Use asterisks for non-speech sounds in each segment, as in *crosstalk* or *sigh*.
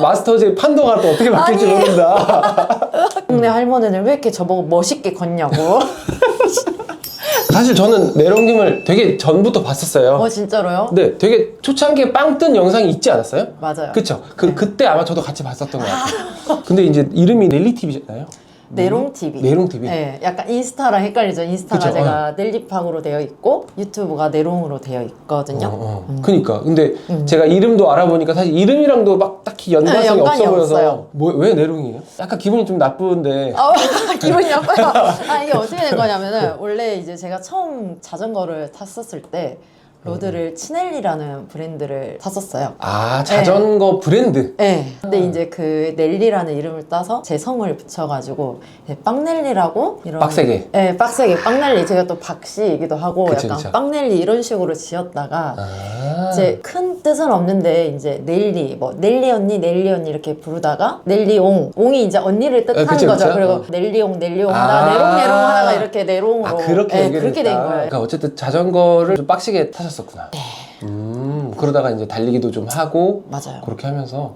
마스터즈 판도가 또 어떻게 바뀔지 아니. 모른다. *laughs* 동네 할머니들 왜 이렇게 저보고 멋있게 걷냐고. *laughs* 사실 저는 내롱님을 되게 전부터 봤었어요. 어 진짜로요? 네, 되게 초창기에 빵 뜬 영상이 있지 않았어요? 맞아요. 그쵸? 그, 그때 아마 저도 같이 봤었던 것 같아요. *laughs* 근데 이제 이름이 넬리TV잖아요? 내롱 TV. 내롱 TV. 네, 약간 인스타랑 헷갈리죠. 인스타가 그쵸, 제가 넬리팡으로 되어 있고 유튜브가 내롱으로 되어 있거든요. 어, 어. 그니까. 근데 제가 이름도 알아보니까 사실 이름이랑도 막 딱히 연관성이 네, 연관이 없어 보여서. 없어요. 뭐, 왜 내롱이에요? 약간 기분이 좀 나쁜데. 아, *laughs* 기분이 *laughs* 나빠요. 아, 이게 어떻게 된 거냐면은, 원래 이제 제가 처음 자전거를 탔었을 때, 로드를 치넬리라는 브랜드를 탔었어요. 아, 자전거 브랜드. 네. 근데 이제 그 넬리라는 이름을 따서 제 성을 붙여가지고, 이제 빵넬리라고 이런. 빡세게. 네, 빡세게. 빵넬리. 제가 또 박씨이기도 하고, 그쵸, 약간 그쵸. 빵넬리 이런 식으로 지었다가, 아. 이제 큰 뜻은 없는데 이제 넬리 뭐 넬리 언니 넬리 언니 이렇게 부르다가 넬리옹 옹이 이제 언니를 뜻하는 아, 그쵸, 거죠. 그쵸. 그리고 어. 넬리옹 넬리옹 아. 하다가 내롱 내롱 하다가 이렇게 내롱으로 아, 그렇게 네, 연결이 그렇게 된 됐다. 거예요. 그러니까 어쨌든 자전거를 좀 빡시게 타셨 었구나. 네. 음, 그러다가 이제 달리기도 좀 하고 맞아요. 그렇게 하면서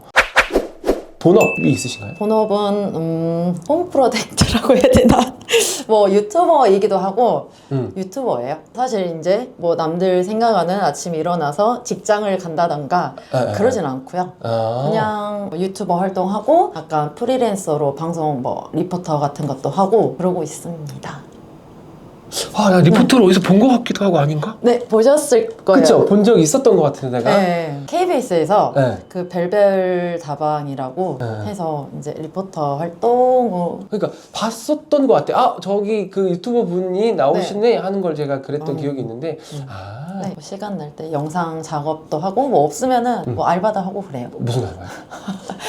본업이 있으신가요? 본업은 음, 홈 프로젝트라고 *laughs* 해야 되나? 뭐 유튜버이기도 하고 음. 유튜버예요. 사실 이제 뭐 남들 생각하는 아침 일어나서 직장을 간다던가 에, 에. 그러진 않고요. 아. 그냥 뭐 유튜버 활동하고 약간 프리랜서로 방송 뭐 리포터 같은 것도 하고 그러고 있습니다. 아, 나 리포터를 어디서 본 것 같기도 하고 아닌가? 네 보셨을 거예요. 그쵸? 본 적 있었던 것 같은데 내가. 네, KBS에서 네. 그 벨벨 다방이라고 네. 해서 이제 리포터 활동으로 그러니까 봤었던 것 같아. 아 저기 그 유튜버 분이 나오시네 하는 걸 제가 그랬던 음. 기억이 있는데 음. 아 네, 뭐 시간 날 때 영상 작업도 하고 뭐 없으면은 음. 뭐 알바도 하고 그래요. 무슨 알바요?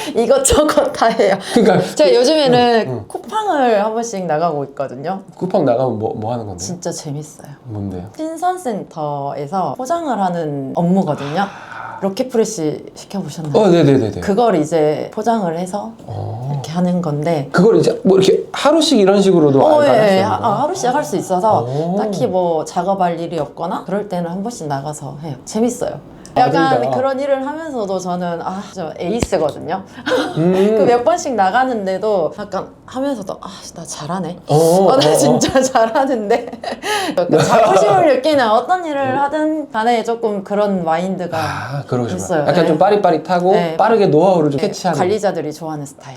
*laughs* 이것저것 다 해요. 그러니까 제가 요즘에는 음, 음. 쿠팡을 한 번씩 나가고 있거든요. 쿠팡 나가면 뭐, 뭐 하는 건데요? 진짜 재밌어요. 뭔데요? 신선센터에서 포장을 하는 업무거든요. 로켓프레시 시켜보셨나요? 어 네네네네. 그걸 이제 포장을 해서 어. 이렇게 하는 건데 그걸 이제 뭐 이렇게 하루씩 이런 식으로도 어, 예, 할수 예. 하? 아, 하루씩 할 수 있어서 오. 딱히 뭐 작업할 일이 없거나 그럴 때는 한 번씩 나가서 해요. 재밌어요. 아, 약간 재밌다. 그런 일을 하면서도 저는 아, 저 에이스거든요. 음. *laughs* 그몇 번씩 나가는데도 약간 하면서도 아, 나 잘하네. 어, 어, *laughs* 나 어, 어. 진짜 *laughs* 잘하는데 약간 자부심을 느끼는 어떤 일을 하든 간에 조금 그런 마인드가 아 그러시구나. 있어요. 약간 네. 좀 빠릿빠릿하고 네. 빠르게 노하우를 좀 네, 캐치하는. 관리자들이 좋아하는 스타일.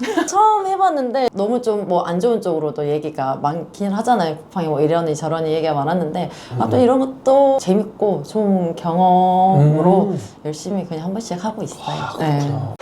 네. 처음 해봤는데 너무 좀 뭐 안 좋은 쪽으로도 얘기가 많긴 하잖아요. 쿠팡이 뭐 이러니 저러니 얘기가 많았는데 아, 또 이런 것도 재밌고 좋은 경험 으로 음. 열심히 그냥 한 번씩 하고 있어요. 아, 네. 그렇구나.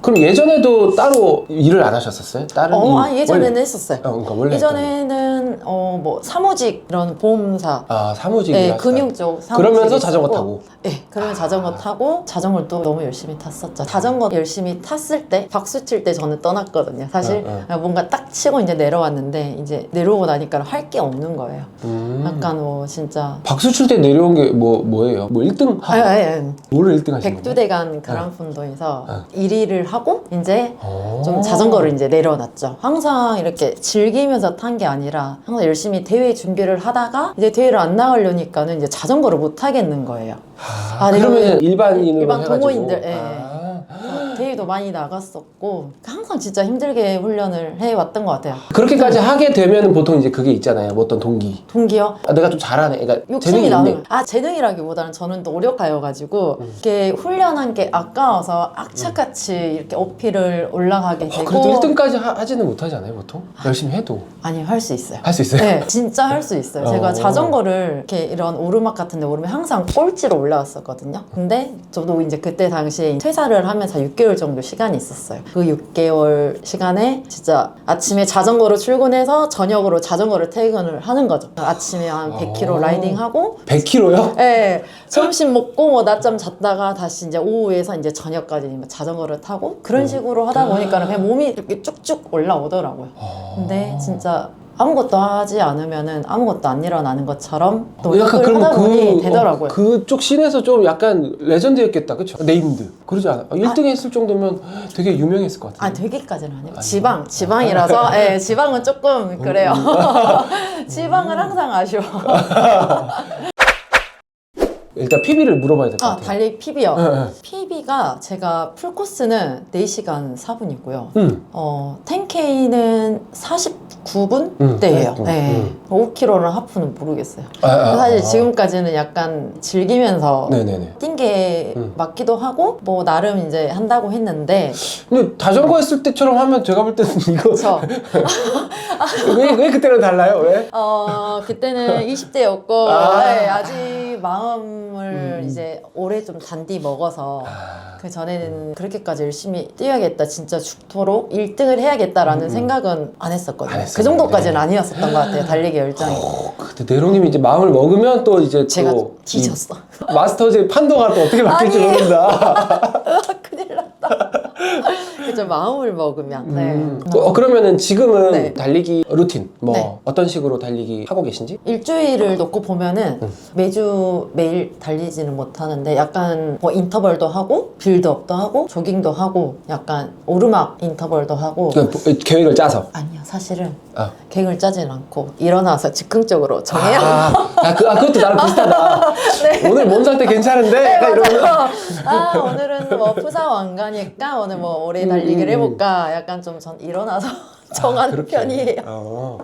그럼 예전에도 따로 일을 안 하셨었어요? 다른 어, 일? 아, 예전에는 원래- 했었어요. 어, 그러니까 원래. 예전에는 어 뭐 사무직 이런 보험사 아 사무직 네, 일 금융 쪽 사무직에 그러면서 자전거 타고 네, 그러면 자전거 타고 자전거를 또 너무 열심히 탔었죠. 자전거 열심히 탔을 때 박수 칠 때 저는 떠났거든요. 사실 어, 뭔가 딱 치고 이제 내려왔는데 이제 내려오고 나니까 할 게 없는 거예요. 음. 약간 뭐 진짜 박수 칠 때 내려온 게 뭐 뭐예요? 뭐 1등 아, 아, 아, 뭐를 1등 하신 거예요? 백두대간 그랑푼도에서 네. 1위를 하고 이제 어. 좀 자전거를 이제 내려놨죠. 항상 이렇게 즐기면서 탄 게 아니라 항상 열심히 대회 준비를 하다가 이제 대회를 안 나가려니까는 이제 자전거를 못 하겠는 거예요. 아, 아, 그러면 왜- 일반인으로 일반 해가지고 동호인들, 예. 아. 대회도 많이 나갔었고 항상 진짜 힘들게 훈련을 해왔던 것 같아요. 그렇게까지 하게 되면 보통 이제 그게 있잖아요. 뭐 어떤 동기. 동기요? 아, 내가 좀 잘하네. 그러니까 재능이 욕심이 있네. 나는 아 재능이라기보다는 저는 또 오력가여가지고 음. 이렇게 훈련한 게 아까워서 악착같이 이렇게 어필을 올라가게 어, 되고 그래도 1등까지 하, 지는 못하지 않아요, 보통? 열심히 해도. 아니 할 수 있어요. 할 수 있어요? 네, 진짜 할 수 있어요. 어. 제가 자전거를 이렇게 이런 오르막 같은 데 오르면 항상 꼴찌로 올라왔었거든요. 근데 저도 이제 그때 당시에 퇴사를 하면서 6개월 정도 시간이 있었어요. 그 6개월 시간에 진짜 아침에 자전거로 출근해서 저녁으로 자전거를 퇴근을 하는 거죠. 아침에 한 100km 어. 라이딩하고 100kg요? 예, 점심 먹고 뭐 낮잠 잤다가 다시 이제 오후에서 이제 저녁까지 뭐 자전거를 타고 그런 식으로 하다 보니까 그냥 몸이 이렇게 쭉쭉 올라오더라고요. 근데 진짜 아무것도 하지 않으면은 아무것도 안 일어나는 것처럼 어, 약간 노력을 하다 보니 그, 되더라고요. 어, 그쪽 씬에서 좀 약간 레전드였겠다, 그쵸? 네임드. 그러지 않아? 1등 했을 정도면 되게 유명했을 것아 같은데. 되기까지는 아니고 아니요? 지방 지방이라서 *laughs* 예 지방은 조금 그래요 *laughs* 지방은 항상 아쉬워 *laughs* 일단 PB를 물어봐야 될 것 아, 같아요. 달리 PB요. 네, 네. PB가 제가 풀코스는 4시간 4분이고요. 음. 어, 10K는 49분 음, 대예요. 음, 네. 음. 5km는 하프는 모르겠어요. 아, 아, 사실 아. 지금까지는 약간 즐기면서 네네네. 뛴 게 음. 맞기도 하고 뭐 나름 이제 한다고 했는데 근데 자전거 했을 때처럼 하면 제가 볼 때는 이거 저 *laughs* 왜, 왜 그때랑 달라요? 왜? 어, 그때는 20대였고 아. 네, 아직 마음 을 음. 이제 오래 좀 단디 먹어서 아, 그 전에는 그렇게까지 열심히 뛰어야겠다 진짜 죽도록 1등을 해야겠다라는 음. 생각은 안 했었거든요 안. 그 정도까지는 아니었었던 것 같아요 달리기 열정이 어, 그때 내롱님이 이제 마음을 먹으면 또 이제 제가 또 뒤졌어 이 마스터즈 판도가 또 어떻게 바뀔지. 모른다. *laughs* 큰일 났다 그죠 마음을 먹으면 네. 음. 어, 그러면은 지금은 네. 달리기 루틴 뭐 네. 어떤 식으로 달리기 하고 계신지? 일주일을 놓고 보면은 음. 매주 매일 달리지는 못하는데 약간 뭐 인터벌도 하고 빌드업도 하고 조깅도 하고 약간 오르막 인터벌도 하고 그 계획을 짜서. 아니요 사실은 아. 계획을 짜진 않고 일어나서 즉흥적으로 정해요 아, 아, 그, 아, 그것도 나랑 비슷하다. *laughs* 네. 오늘 몸 상태 괜찮은데? 네, 약간 이러면 맞아요. 아, 오늘은 뭐 푸사 왕가니까 오늘 뭐 오래 달리기를 음, 음, 음. 해볼까. 약간 좀 전 일어나서 *laughs* 정하는 그렇게. 편이에요. 어.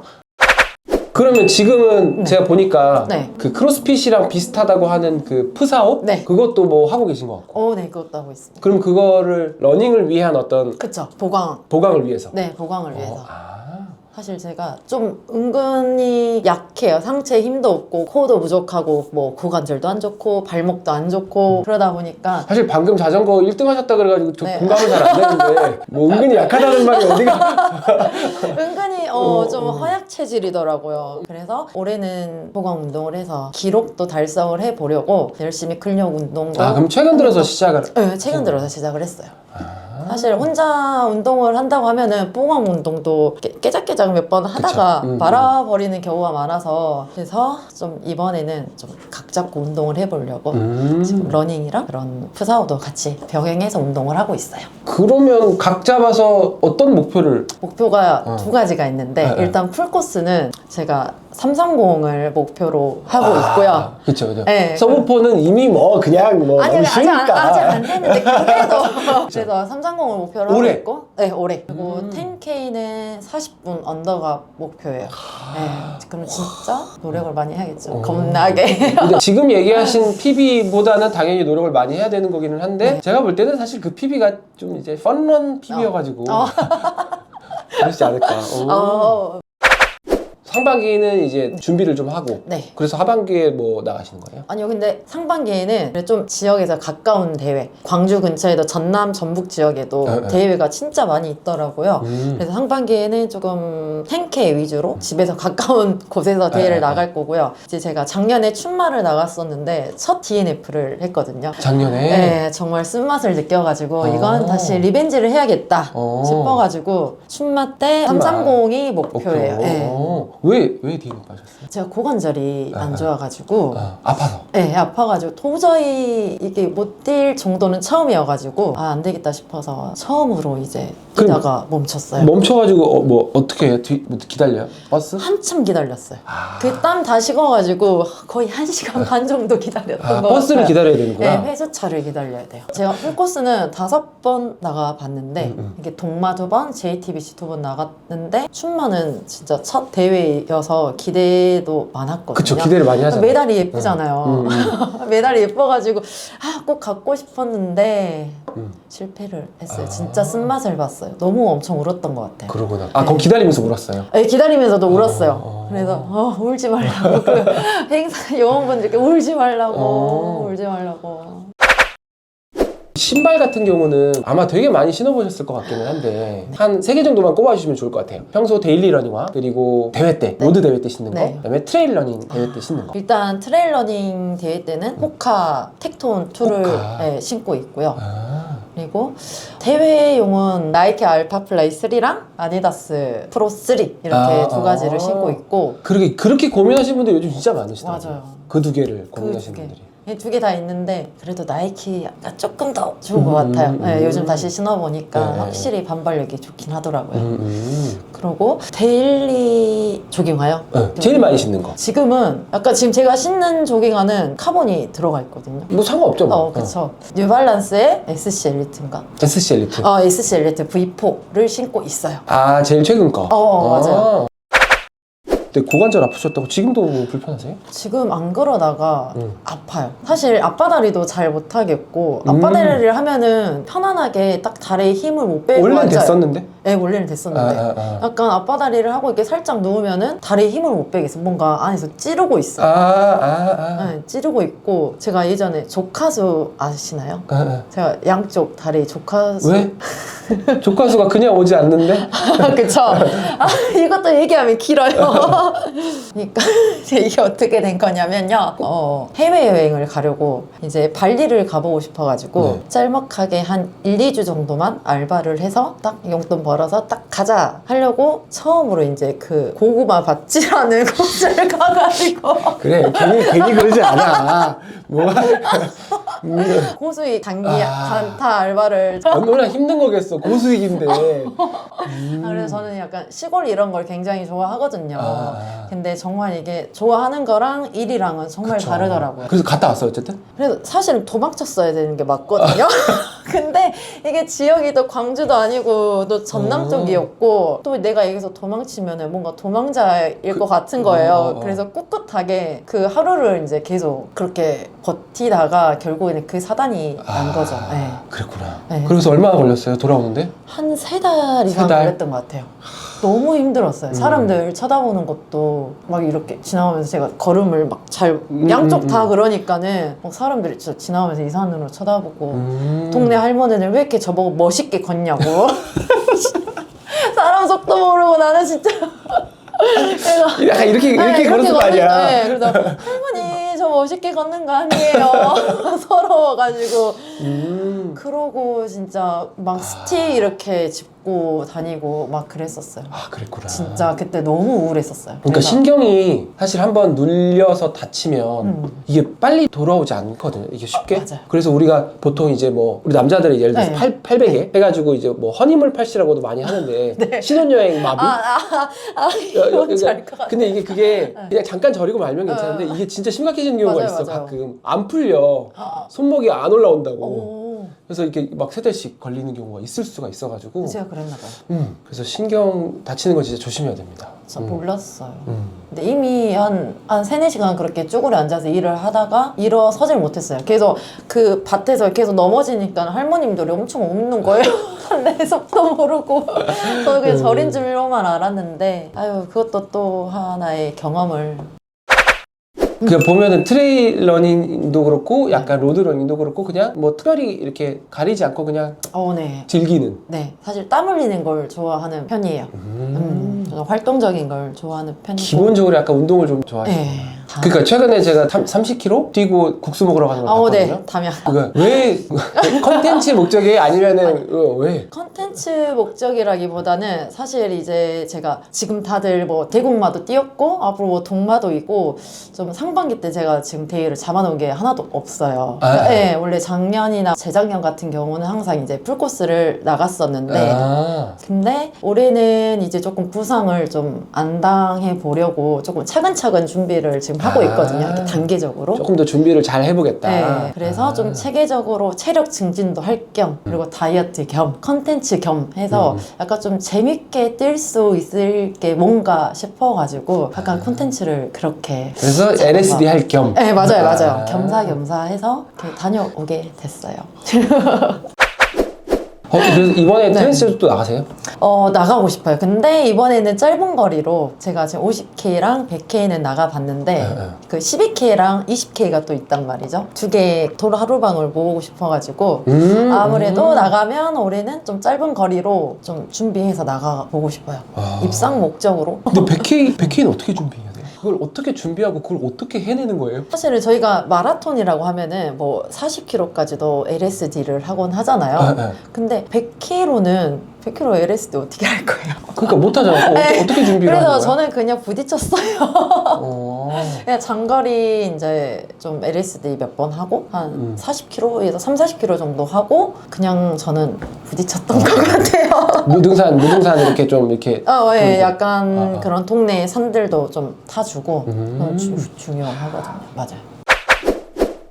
그러면 지금은 네. 제가 보니까 네. 그 크로스핏이랑 비슷하다고 하는 그 푸사업 네. 그것도 뭐 하고 계신 것 같고 오, 네, 그것도 하고 있습니다. 그럼 그거를 러닝을 위한 어떤 그쵸. 보강. 보강을 위해서 네, 보강을 위해서. 어, 아. 사실 제가 좀 은근히 약해요. 상체에 힘도 없고, 코도 부족하고, 뭐, 고관절도 안 좋고, 발목도 안 좋고, 그러다 보니까 사실 방금 자전거 1등 하셨다 그래가지고 저 네. 공감이 잘안 되는데 뭐 은근히 약하다는 말이 어디가 *laughs* 은근히 어, 어, 좀 어. 허약 체질이더라고요. 그래서 올해는 보강 운동을 해서 기록도 달성을 해보려고 열심히 근력 운동도 아 그럼 최근 들어서 시작을 네, 최근 들어서 시작을 했어요. 아. 사실 혼자 운동을 한다고 하면은 보강 운동도 깨- 깨작깨작 몇 번 하다가 그쵸. 음, 말아버리는 경우가 많아서 그래서 좀 이번에는 좀 각 잡고 운동을 해보려고 음. 지금 러닝이랑 그런 푸사오도 같이 병행해서 운동을 하고 있어요. 그러면 각 잡아서 어떤 목표를 목표가 어. 두 가지가 있는데 네, 네. 일단 풀 코스는 제가 330을 목표로 하고 있고요. 그렇죠 그렇죠 네. 서브포는 이미 뭐 그냥 뭐 아니 너무 아직 안, 쉬우니까 아직 안 됐는데 *laughs* 그래도 그래서 330을 목표로 하고 올해? 있고 네 올해 그리고 음. 10K는 40분 언더가 목표예요. 네, 그럼 진짜 노력을 많이 해야겠죠. 오. 겁나게. 근데 *laughs* 지금 얘기하신 PB보다는 당연히 노력을 많이 해야 되는 거기는 한데 제가 볼 때는 사실 그 PB가 좀 이제 펀런 PB여가지고 어. *laughs* 그렇지 않을까 오. 어, 상반기는 이제 준비를 좀 하고 네. 그래서 하반기에 뭐 나가시는 거예요? 아니요, 근데 상반기에는 좀 지역에서 가까운 대회, 광주 근처에도 전남, 전북 지역에도 네, 네. 대회가 진짜 많이 있더라고요. 음. 그래서 상반기에는 조금 10K 위주로 집에서 *laughs* 가까운 곳에서 대회를 네, 나갈 거고요. 이제 제가 작년에 춘마를 나갔었는데 첫 DNF를 했거든요. 작년에 네, 정말 쓴맛을 느껴가지고 어. 이건 다시 리벤지를 해야겠다 어. 싶어가지고 춘마 때 춘마. 330이 목표예요. 목표. 네. 어. 왜, 왜 DNF 하셨어요? 제가 고관절이 아. 안 좋아가지고 아, 아파서. 네, 아파가지고 도저히 이게 못 뛸 정도는 처음이어가지고 아, 안 되겠다 싶어서 처음으로 이제 뛰다가 멈췄어요. 멈춰가지고 어, 뭐 어떻게 해요? 뒤, 뭐 기다려요? 버스? 한참 기다렸어요. 아, 그땀 다 식어가지고 거의 한 시간 반 정도 기다렸던 아, 것 버스를. 기다려야 네, 되는구나. 회수차를 기다려야 돼요. 제가 풀코스는 다섯 번 나가봤는데 음, 음. 이게 동마 두 번, JTBC 두 번 나갔는데 춘마는 진짜 첫 대회여서 기대도 많았거든요. 그쵸, 기대를 많이 하잖아요. 메달이 예쁘잖아요. 음, 음. *laughs* 메달이 예뻐가지고 아, 꼭 갖고 싶었는데 음. 실패를 했어요. 아. 진짜 쓴맛을 봤어요. 너무 엄청 울었던 것 같아요. 그러구나. 아, 네. 거기 기다리면서 울었어요. 네, 기다리면서도 울었어요. 어. 그래서 어, 울지 말라고 그 행사 *laughs* 요원분들께 울지 말라고 어. 울지 말라고. 신발 같은 경우는 아마 되게 많이 신어보셨을 것 같기는 한데 한 세 개 정도만 꼽아주시면 좋을 것 같아요. 평소 데일리 러닝화 그리고 대회 때 로드 대회 때 신는 거 네. 그다음에 트레일 러닝 대회 때 신는 거. 일단 트레일 러닝 대회 때는 호카 텍톤 2를 호카. 네, 신고 있고요. 아, 그리고 대회용은 나이키 알파 플라이 3랑 아디다스 프로 3 이렇게 아, 두 가지를 아. 신고 있고 그렇게 그렇게 고민하시는 분들 요즘 진짜 많으시더라고요. 맞아요. 그 두 개를 그 고민하시는 두 개. 분들이. 두 개 다 있는데 그래도 나이키 약간 조금 더 좋은 것 음, 같아요. 음, 네, 음. 요즘 다시 신어보니까 네. 확실히 반발력이 좋긴 하더라고요. 음, 음. 그리고 데일리 조깅화요. 네, 제일 많이 신는 거. 지금은 약간 지금 제가 신는 조깅화는 카본이 들어가 있거든요. 뭐 상관없죠. 뭐. 어, 그쵸. 뉴발란스의 SC 엘리트인가? SC 엘리트. 어, SC 엘리트 V4를 신고 있어요. 아 제일 최근 거. 어, 어, 맞아요. 근데 고관절 아프셨다고 지금도 뭐 불편하세요? 지금 안 그러다가 음. 아파요. 사실 앞바다리도 잘 못하겠고 음. 앞바다리를 하면은 편안하게 딱 다리에 힘을 못 빼고 원래는 앉아요. 됐었는데. 네, 원래는 아, 됐었는데 아, 아. 약간 앞바다리를 하고 이렇게 살짝 누우면은 다리에 힘을 못 빼겠어. 뭔가 안에서 찌르고 있어. 아, 아, 아. 네, 찌르고 있고 제가 예전에 조카수 아시나요? 아, 아. 제가 양쪽 다리 조카수 왜? 조카수가 그냥 오지 않는데? *laughs* 그쵸. 아, 이것도 얘기하면 길어요. *laughs* 그러니까 *laughs* 이게 어떻게 된 거냐면요. 어, 해외여행을 가려고 이제 발리를 가보고 싶어가지고 네. 짤막하게 한 1, 2주 정도만 알바를 해서 딱 용돈 벌어서 딱 가자 하려고 처음으로 이제 그 고구마 밭이라는 *laughs* 곳을 *laughs* 가가지고 그래, 괜히, 괜히 그러지 않아. 뭐, *laughs* 고수익 단기 아. 단타 알바를 얼마나 힘든 거겠어. 고수익인데. 아, *laughs* 그래서 저는 약간 시골 이런 걸 굉장히 좋아하거든요. 아. 근데 정말 이게 좋아하는 거랑 일이랑은 정말 그쵸. 다르더라고요. 그래서 갔다 왔어요, 어쨌든? 그래서 사실은 도망쳤어야 되는 게 맞거든요. *laughs* 근데 이게 지역이 또 광주도 아니고 또 전남 어. 쪽이었고 또 내가 여기서 도망치면은 뭔가 도망자일 것 같은 거예요. 어, 어, 어. 그래서 꿋꿋하게 그 하루를 이제 계속 그렇게 버티다가 결국에는 그 사단이 난 거죠. 네. 그랬구나. 네. 그래서 얼마나 걸렸어요, 돌아오는데? 한 세 달 이상 세 달? 걸렸던 것 같아요. 너무 힘들었어요. 음. 사람들 쳐다보는 것도 막 이렇게 지나가면서 제가 걸음을 막잘 음, 양쪽 음, 다 음. 그러니까는 막 사람들이 진짜 지나가면서 이상한 눈으로 쳐다보고 음. 동네 할머니는 왜 이렇게 저보고 멋있게 걷냐고 *laughs* 사람 속도 모르고 나는 진짜 그래서 약간 이렇게, 이렇게 네, 걸었을 거 아니야. 때, 그래서 할머니 저 멋있게 걷는 거 아니에요 *laughs* 서러워가지고 음. 그러고 진짜 막 스틱 이렇게 짚고 다니고 막 그랬었어요. 아, 그랬구나. 진짜 그때 너무 우울했었어요. 그러니까 그래서 신경이 사실 한번 눌려서 다치면 음. 이게 빨리 돌아오지 않거든요. 이게 쉽게. 아, 맞아요. 그래서 우리가 보통 이제 뭐 우리 남자들이 예를 들어서 네. 팔, 800에 해가지고 이제 뭐 허니물 팔씨라고도 많이 하는데 *laughs* 신혼여행 마비. 아, 아, 아, 여- 여- 뭔지 그러니까 알것 같아. 근데 이게 그게 그냥 잠깐 저리고 말면 괜찮은데 어. 이게 진짜 심각해지는 경우가 맞아요, 있어 맞아요. 가끔 안 풀려 아, 손목이 안 올라온다고 오, 그래서 이렇게 막세 달씩 걸리는 경우가 있을 수가 있어가지고 제가 그랬나 봐요. 음, 그래서 신경 다치는 거 진짜 조심해야 됩니다. 진짜 음. 몰랐어요. 음. 근데 이미 한, 한 3, 4시간 그렇게 쭈그려 앉아서 일을 하다가 일어서질 못했어요. 계속 그 밭에서 계속 넘어지니까 할머님들이 엄청 웃는 거예요. *laughs* 내 속도 모르고. 저는 그냥 음. 절인 줄로만 알았는데, 아유, 그것도 또 하나의 경험을. 그 보면은 트레일 러닝도 그렇고 약간 로드 러닝도 그렇고 그냥 뭐 특별히 이렇게 가리지 않고 그냥 어, 네. 즐기는. 네. 사실 땀 흘리는 걸 좋아하는 편이에요. 음, 저는 활동적인 걸 좋아하는 편이고. 기본적으로 약간 운동을 좀 좋아해요. 네. 다- 그러니까 최근에 제가 30km 뛰고 국수 먹으러 가는 걸 아, 어, 봤거든요. 네. 담양. 그거 왜 컨텐츠 목적이 아니면은 어, 왜? 컨텐츠 목적이라기보다는 사실 이제 제가 지금 다들 뭐 대국마도 뛰었고 앞으로 뭐 동마도 있고 좀 상반기 때 제가 지금 대회를 잡아놓은 게 하나도 없어요. 아. 네, 원래 작년이나 재작년 같은 경우는 항상 이제 풀코스를 나갔었는데 아, 근데 올해는 이제 조금 부상을 좀 안 당해 보려고 조금 차근차근 준비를 지금 하고 아. 있거든요. 이렇게 단계적으로. 조금 더 준비를 잘 해보겠다. 네, 그래서 아. 좀 체계적으로 체력 증진도 할 겸 그리고 다이어트 겸 컨텐츠 겸 해서 음. 약간 좀 재밌게 뛸 수 있을 게 뭔가 싶어가지고 약간 콘텐츠를 그렇게 그래서. LSD 할 겸. 네 맞아요 아. 맞아요 겸사겸사 해서 이렇게 다녀오게 됐어요 *laughs* 어, 그래서 이번에 네. 테니스도 또 나가세요? 어 나가고 싶어요 근데 이번에는 짧은 거리로 제가 지금 50K랑 100K는 나가봤는데 네, 네. 그 12K랑 20K가 또 있단 말이죠 두 개 도로 하루방을 모으고 싶어가지고 음, 아무래도 음. 나가면 올해는 좀 짧은 거리로 좀 준비해서 나가 보고 싶어요. 아. 입상 목적으로. 근데 100K, 100K는 어떻게 준비해야 돼요? 그걸 어떻게 준비하고 그걸 어떻게 해내는 거예요? 사실은 저희가 마라톤이라고 하면은 뭐 40km까지도 LSD를 하곤 하잖아요. 아, 아. 근데 100km는 100kg LSD 어떻게 할 거예요? 그러니까 못하잖아. 어, 네. 어떻게 준비를 하는 그래서 거야? 저는 그냥 부딪혔어요. 어. 그냥 장거리 이제 좀 LSD 몇 번 하고 한 음. 40km에서 3, 40km 정도 하고 그냥 저는 부딪혔던 것 같아요. 무등산, 무등산 이렇게 좀 이렇게. 어, 예. 약간 아, 아. 그런 동네 산들도 좀 타주고 음. 그건 주, 중요하거든요. 맞아요.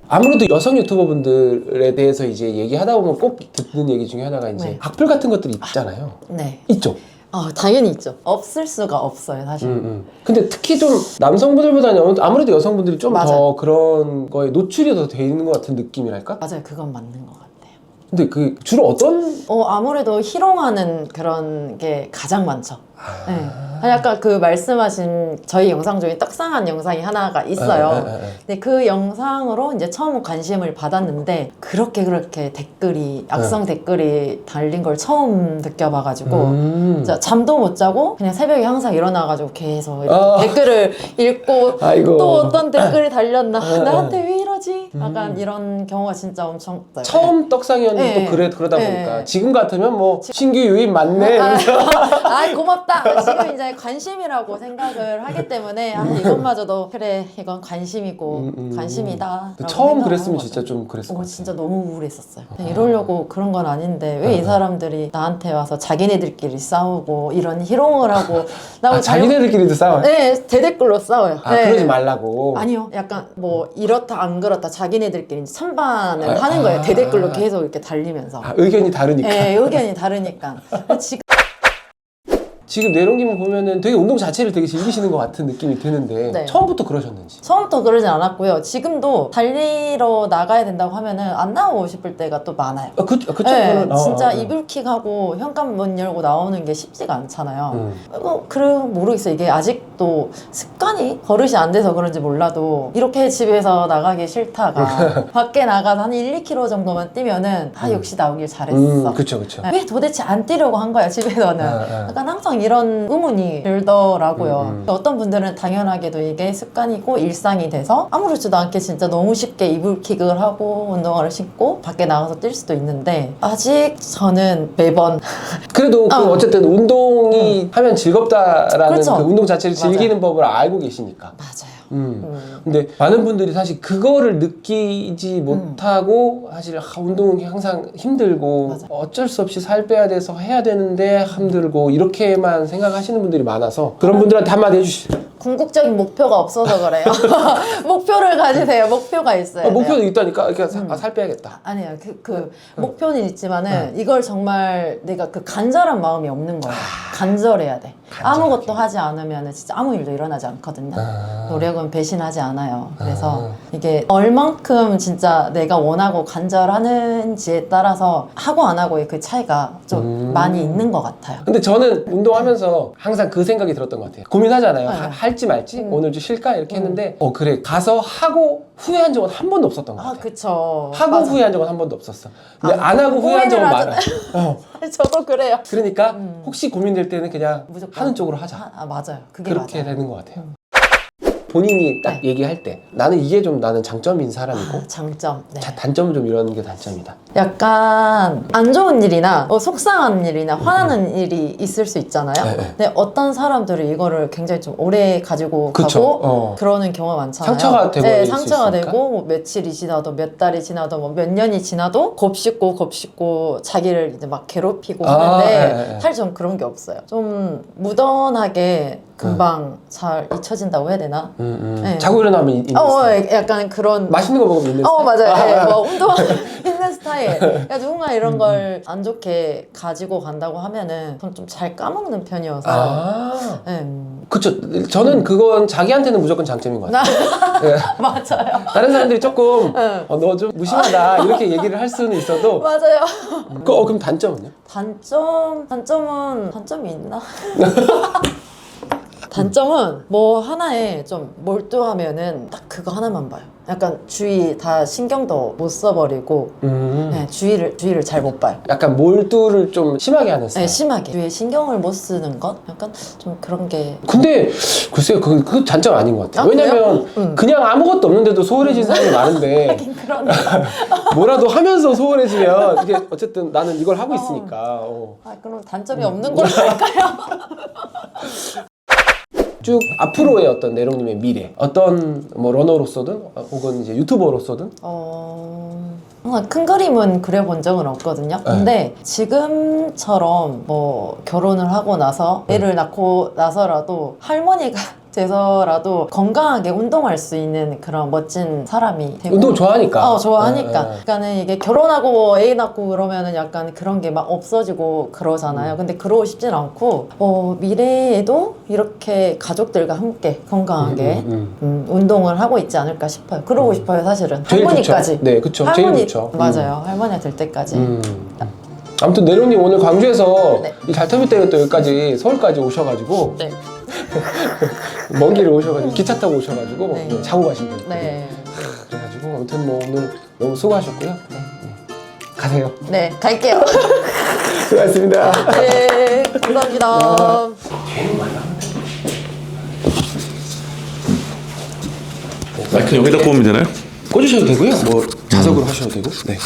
아무래도 여성 유튜버분들에 대해서 이제 얘기하다 보면 꼭 듣는 얘기 중에 하나가 이제 네. 악플 같은 것들이 있잖아요. 네. 있죠. 아, 당연히 있죠. 없을 수가 없어요, 사실. 음, 음. 근데 특히 좀 남성분들보다는 아무래도 여성분들이 좀더 맞아요. 그런 거에 노출이 더 돼 있는 것 같은 느낌이랄까? 맞아요. 그건 맞는 것 같아요. 근데 그 주로 어떤 어, 아무래도 희롱하는 그런 게 가장 많죠. 아. 네. 아니, 아까 그 말씀하신 저희 영상 중에 떡상한 영상이 하나가 있어요. 에, 에, 에, 에. 근데 그 영상으로 이제 처음 관심을 받았는데 그렇게 그렇게 댓글이 악성 댓글이 달린 걸 처음 느껴봐가지고 음. 진짜 잠도 못 자고 그냥 새벽에 항상 일어나가지고 계속 이렇게 아. 댓글을 읽고 아이고. 또 어떤 댓글이 달렸나 어, 어. 나한테 왜. 약간 이런 경우가 진짜 엄청 있어요. 처음 떡상이었는데 네. 또 그래 그러다 네. 보니까 지금 같으면 뭐 신규 유입 맞네. 아, 이러면서 *laughs* 아 고맙다. 지금 이제 관심이라고 생각을 하기 때문에 아 이것마저도 그래 이건 관심이고 음, 음, 관심이다. 근데 처음 그랬으면 진짜 좀 그랬을 것 어, 같아요. 진짜 너무 우울했었어요. 그냥 이러려고 그런 건 아닌데 왜 이 사람들이 나한테 와서 자기네들끼리 싸우고 이런 희롱을 하고 나하고 아, 자기네들끼리도 싸워요. 네 대댓글로 싸워요. 아 네. 그러지 말라고. 아니요, 약간 뭐 이렇다 안 그렇다 자 기네들끼리 이제 찬반을 아, 하는 거예요. 아. 대댓글로 계속 이렇게 달리면서. 아, 의견이 다르니까. 네, 의견이 다르니까. *laughs* 지금 지금 내롱님을 보면은 되게 운동 자체를 되게 즐기시는 것 같은 느낌이 드는데 네. 처음부터 그러셨는지. 처음부터 그러진 않았고요. 지금도 달리러 나가야 된다고 하면은 안 나오고 싶을 때가 또 많아요. 아, 그, 그쵸. 네, 그거는, 어, 진짜 어, 어. 이불킥하고 현관문 열고 나오는 게 쉽지가 않잖아요. 음. 어, 그래 모르겠어요. 이게 아직도 습관이 버릇이 안 돼서 그런지 몰라도 이렇게 집에서 나가기 싫다가 *laughs* 밖에 나가서 한 1, 2km 정도만 뛰면은 아 역시 나오길 잘했어. 음, 그쵸, 그쵸. 네. 왜 도대체 안 뛰려고 한 거야 집에서는 아, 아. 약간 항상 이런 의문이 들더라고요 음, 음. 어떤 분들은 당연하게도 이게 습관이고 일상이 돼서 아무렇지도 않게 진짜 너무 쉽게 이불킥을 하고 운동화를 신고 밖에 나가서 뛸 수도 있는데 아직 저는 매번 *laughs* 그래도 그 어. 어쨌든 운동이 하면 즐겁다라는 그렇죠. 그 운동 자체를. 즐기는 법을 알고 계시니까. 맞아요 음. 음. 근데 많은 분들이 사실 그거를 느끼지 못하고 사실 아, 운동이 항상 힘들고 맞아. 어쩔 수 없이 살 빼야 돼서 해야 되는데 힘들고 이렇게만 생각하시는 분들이 많아서 그런 분들한테 한마디 해주시죠. 궁극적인 목표가 없어서 그래요 *laughs* 목표를 가지세요 목표가 있어요 아, 목표도 있다니까. 그러니까 사- 음. 아, 살 빼야겠다. 아니야 그, 그 목표는 있지만은 이걸 정말 내가 그 간절한 마음이 없는 거예요 간절해야 돼 간절하게. 아무것도 하지 않으면 진짜 아무 일도 일어나지 않거든요 아. 노력은 배신하지 않아요 그래서 아. 이게 얼만큼 진짜 내가 원하고 간절하는지에 따라서 하고 안 하고의 그 차이가 좀 음. 많이 있는 것 같아요 근데 저는 운동하면서 항상 그 생각이 들었던 것 같아요. 고민하잖아요. 네. 하- 할지 말지 음. 오늘 좀 쉴까 이렇게 했는데 어 그래 가서 하고 후회한 적은 한 번도 없었던 것아 같아요. 그쵸 하고 맞아. 후회한 적은 한 번도 없었어. 근데 아, 안 하고 후회한 후회를 적은 하잖아. 많아요. 어. *laughs* 저도 그래요 그러니까 음. 혹시 고민될 때는 그냥 무조건 하는 쪽으로 하자. 아, 아, 맞아요 그게 그렇게 맞아요 되는 것 같아요. 본인이 딱 네. 얘기할 때 나는 이게 좀 나는 장점인 사람이고 아, 장점 네. 자, 단점은 좀 이런 게 단점이다. 약간 안 좋은 일이나 뭐 속상한 일이나 화나는 일이 있을 수 있잖아요. 음. 네, 네. 근데 어떤 사람들은 이거를 굉장히 좀 오래 가지고 그쵸. 가고 어. 그러는 경우가 많잖아요. 상처가 되고 네, 상처가 있으니까. 되고 뭐 며칠이 지나도 몇 달이 지나도 뭐 몇 년이 지나도 곱씹고 곱씹고 자기를 이제 막 괴롭히고 아, 하는데 네, 네. 사실 좀 그런 게 없어요. 좀 무던하게 금방 잘 잊혀진다고 해야 되나? 음, 음. 네. 자고 일어나면 이- 있는 어, 어, 스타일. 약간 그런 맛있는 거 먹으면 있는 어 스타일. 맞아요. 예, 아, *laughs* 뭐 운동 있는 *laughs* 스타일. 그러니까 누군가 이런 걸 안 좋게 가지고 간다고 하면은 전 좀 잘 까먹는 편이어서. 아, 예, 음. 그쵸. 저는 그건 자기한테는 무조건 장점인 것 같아요. *laughs* 예. 맞아요. 다른 사람들이 조금 응. 어, 너좀 무심하다 이렇게 얘기를 할 수는 있어도 맞아요. 그, 어, 그럼 단점은요? 단점 단점은 단점이 있나? 단점은 뭐 하나에 좀 몰두하면은 딱 그거 하나만 봐요. 약간 주위 다 신경도 못 써버리고 음. 네, 주위를 주위를 잘 못 봐요. 약간 몰두를 좀 심하게 하는 스타일. 네, 심하게 주위에 신경을 못 쓰는 것 약간 좀 그런 게 근데 글쎄요, 그, 그 단점 아닌 것 같아요. 아, 그래요? 왜냐면 음. 그냥 아무것도 없는데도 소홀해진 사람이 많은데 *laughs* 하긴 그러네. *laughs* 뭐라도 하면서 소홀해지면 이게 어쨌든 나는 이걸 하고 있으니까 어. 아, 그럼 단점이 없는 걸로 할까요? *laughs* 쭉 앞으로의 어떤 내롱님의 미래, 어떤 뭐 러너로서든 혹은 이제 유튜버로서든? 어... 항상 큰 그림은 그려본 적은 없거든요. 근데 지금처럼 뭐 결혼을 하고 나서 애를 낳고 나서라도 할머니가 돼서라도 건강하게 운동할 수 있는 그런 멋진 사람이 되고 운동 좋아하니까. 어, 좋아하니까. 예, 예. 그러니까는 이게 결혼하고 애 낳고 그러면은 약간 그런 게 막 없어지고 그러잖아요. 근데 그러고 싶진 않고, 어, 미래에도 이렇게 가족들과 함께 건강하게 음, 음, 음, 운동을 하고 있지 않을까 싶어요. 그러고 싶어요, 사실은. 제일 할머니까지. 좋죠. 네, 그쵸. 제일 좋죠. 음. 맞아요. 할머니가 될 때까지. 음. 아무튼 내롱님 오늘 광주에서 네. 이 때문에 또 여기까지 서울까지 오셔가지고 네. *laughs* 먼 길을 오셔가지고 기차 타고 오셔가지고 네. 네, 자고 가신대요. 네. 그래가지고 아무튼 뭐 오늘 너무 수고하셨고요. 네. 가세요. 네, 갈게요. *laughs* 수고하셨습니다. 네, 감사합니다. 마이크 여기다 꼽으면 되나요? 꽂으셔도 되고요. 뭐 자석으로 하셔도 되고. 네.